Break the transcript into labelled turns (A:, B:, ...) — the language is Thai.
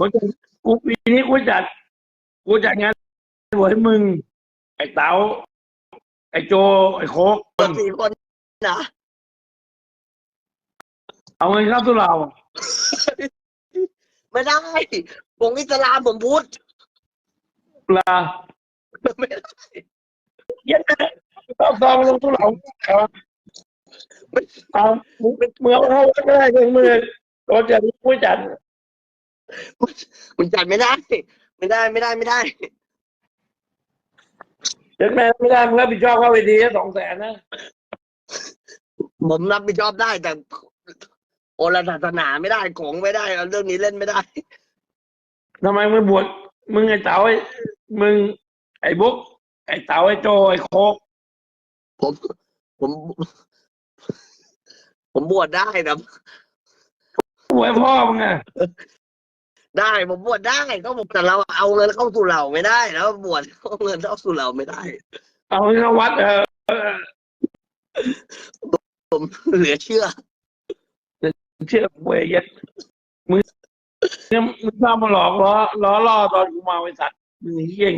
A: กูจะกูปีนี้กูจัด กูจัดงานบวชให้มึง ไอ้เต๋าไอ้โจ ไอ้โคก
B: คนสี่คนนะ
A: เอาเงินเข้าตัวเรา
B: ไม่ได้ผมอิสลามผมพุทธ
A: ปลา
B: ไม่ได้
A: เย็นนะต้องซองลงตัวเราเอาเอามึงมึงเอาเข้าวัดก็ได้เงินมือตอนจะกูจัด
B: คุณจัดไม่ได้ ไม่ได้ไม่ได้ไม่ได้
A: เจ็ดแม่ไม่ได้มึงรับผิดชอบเข้าไปดีสองแสนนะ
B: ผมรับผิดชอบได้แต่โอราศาสนาไม่ได้ของไม่ได้เรื่องนี้เล่นไม่ได้
A: ทำไมมึงบวชมึงไอ้เต๋าไอ้มึง ไอ้บุ๊กไอ้เต๋าไอ้โจไอ้โคก
B: ผมผม ผมบวชได้นะ
A: บวชให้พ่อมึงอะ
B: ได้ผมบวชได้ก็บอกแต่เราเอาเงินเข้าสู่เราไม่ได้แล้วบวชเอาเงินเข้าสู่เราไม่ได้
A: เอาเงินเข้าวัดเออเออ
B: ผมเหลือเชื่อ
A: เชื่อกูไอ้เหี้ย็ดมึงเนี่ยมึงชอบมาหลอกล้อล้อล่อตอนกูมาไอ้สัตว์มึงเหี้ยง